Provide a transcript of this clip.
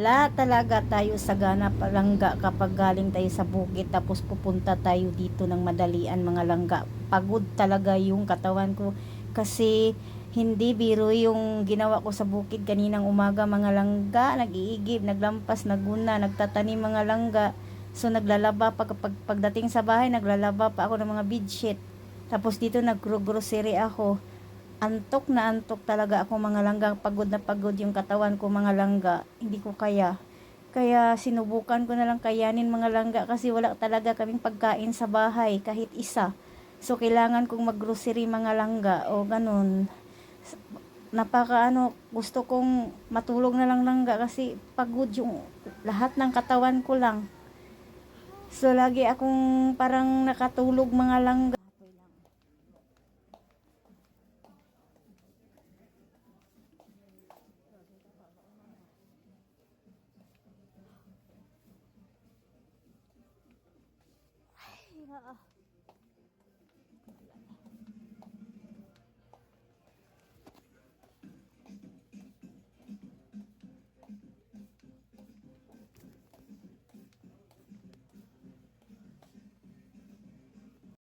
Wala talaga tayo sa gana palangga kapag galing tayo sa bukid tapos pupunta tayo dito ng madalian mga langga. Pagod talaga yung katawan ko kasi hindi biro yung ginawa ko sa bukid kaninang umaga mga langga, nag-iigib, naglampas, naguna, nagtatanim mga langga. So naglalaba pa kapag pagdating sa bahay, naglalaba pa ako ng mga bedsheet. Tapos dito naggrocery ako. Antok na antok talaga ako mga langga. Pagod na pagod yung katawan ko mga langga. Hindi ko kaya. Kaya sinubukan ko na lang kayanin mga langga kasi wala talaga kaming pagkain sa bahay kahit isa. So kailangan kong maggrocery mga langga o ganun. Napaka ano, gusto kong matulog na lang langga kasi pagod yung lahat ng katawan ko lang. So lagi akong parang nakatulog mga langga. 看啊。